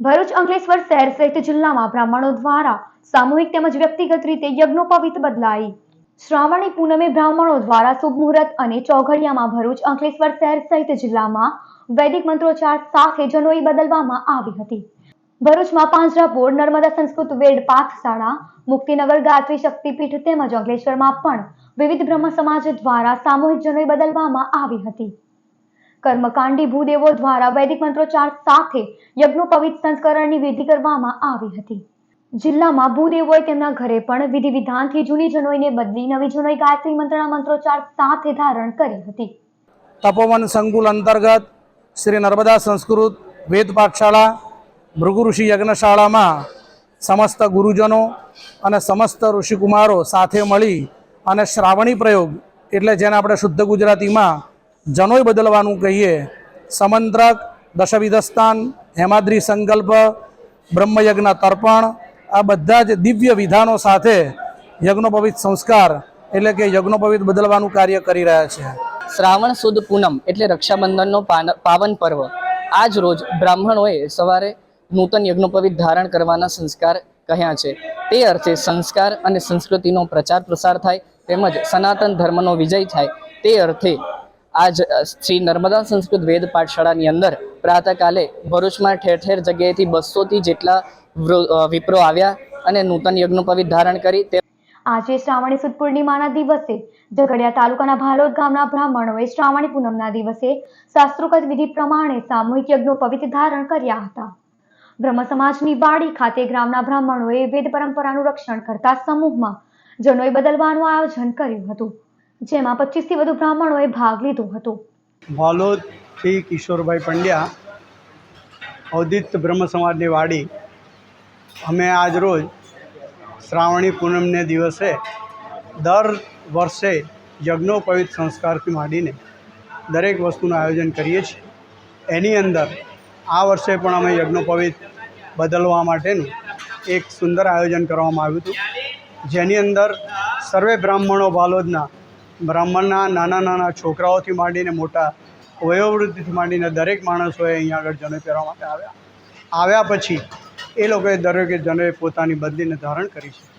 ભરૂચ અંકલેશ્વર શહેર સહિત જિલ્લામાં બ્રાહ્મણો દ્વારા સામૂહિક તેમજ વ્યક્તિગત રીતે યજ્ઞોપવિત બદલાઈ. શ્રાવણી પૂનમે બ્રાહ્મણો દ્વારા શુભ મુહૂર્ત અને ચોઘડિયામાં ભરૂચ અંકલેશ્વર શહેર સહિત જિલ્લામાં વૈદિક મંત્રોચ્ચાર સાથે જનોઈ બદલવામાં આવી હતી. ભરૂચમાં પાંજરાપોળ, નર્મદા સંસ્કૃત વેદ પાઠશાળા, મુક્તિનગર ગાત્રી શક્તિપીઠ તેમજ અંકલેશ્વરમાં પણ વિવિધ બ્રહ્મ સમાજ દ્વારા સામૂહિક જનોઈ બદલવામાં આવી હતી. કર્મકાંડી ભૂદેવો દ્વારા વૈદિક મંત્રોચ્ચાર સાથે યજ્ઞોપવિત સંસ્કરણની વિધિ કરવામાં આવી હતી. જિલ્લામાં ભૂદેવોએ તેમના ઘરે પણ વિધિ વિધાનથી જૂની જનોઈને બદલી નવી જનોઈ ગાયત્રી મંત્રના મંત્રોચ્ચાર સાથે ધારણ કરી હતી. તપોવન સંકુલ અંતર્ગત શ્રી નર્મદા સંસ્કૃત વેદ પાઠશાળા, ભૃગુ ઋષિ યજ્ઞશાળામાં સમસ્ત ગુરુજનો અને સમસ્ત ઋષિકુમારો સાથે મળી અને શ્રાવણી પ્રયોગ, એટલે જેને આપણે શુદ્ધ ગુજરાતીમાં જનોય બદલવાનું કહીએ. સમંત્રક દશવિધસ્થાન હેમાદ્રી સંકલ્પ, બ્રહ્મયજ્ઞ તર્પણ, આ બધા જ દિવ્ય વિધાનો સાથે યજ્ઞોપવિત સંસ્કાર એટલે કે યજ્ઞોપવિત બદલવાનું કાર્ય કરી રહ્યા છે. શ્રાવણ સુદ પૂનમ એટલે રક્ષાબંધનનો પાવન પર્વ. આજ રોજ બ્રાહ્મણોએ સવારે નૂતન યજ્ઞોપવિત ધારણ કરવાના સંસ્કાર કહ્યા છે. તે અર્થે સંસ્કાર અને સંસ્કૃતિનો પ્રચાર પ્રસાર થાય તેમજ સનાતન ધર્મનો વિજય થાય. તે અર્થે આજ શ્રી નર્મદા સંસ્કૃત વેદ પાઠશાળાની અંદર પ્રાતઃકાલે ભરૂચમાં ઠેર ઠેર જગ્યાએથી બસોથી જેટલા વિપ્રો આવ્યા અને નૂતન યજ્ઞોપવિત ધારણ કરી તે આજે શ્રાવણી સુદ પૂર્ણિમાના દિવસે ઝઘડિયા તાલુકાના ભાલોદ ગામના બ્રાહ્મણોએ શ્રાવણી પૂનમના દિવસે શાસ્ત્રોક્ત વિધિ પ્રમાણે સામૂહિક યજ્ઞોપવિત ધારણ કર્યા હતા. બ્રહ્મ સમાજની વાડી ખાતે ગ્રામના બ્રાહ્મણોએ વેદ પરંપરાનું રક્ષણ કરતા સમૂહમાં જનોય બદલવાનું આયોજન કર્યું હતું. જેમાં પચીસથી વધુ બ્રાહ્મણોએ ભાગ લીધો હતો. ભાલોદથી કિશોરભાઈ પંડ્યા, અવધિત બ્રહ્મ સમાજની વાડી. અમે આજ રોજ શ્રાવણી પૂનમને દિવસે દર વર્ષે યજ્ઞોપવિત સંસ્કારથી માંડીને દરેક વસ્તુનું આયોજન કરીએ છીએ. એની અંદર આ વર્ષે પણ અમે યજ્ઞોપવિત બદલવા માટેનું એક સુંદર આયોજન કરવામાં આવ્યું હતું. જેની અંદર સર્વે બ્રાહ્મણો બાલોદના બ્રાહ્મણના નાના નાના છોકરાઓથી માંડીને મોટા વયોવૃદ્ધિથી માંડીને દરેક માણસોએ અહીંયા આગળ જનોઈ પહેરવા માટે આવ્યા. આવ્યા પછી એ લોકોએ દરેકે જનોઈ પોતાની બદલીને ધારણ કરી છે.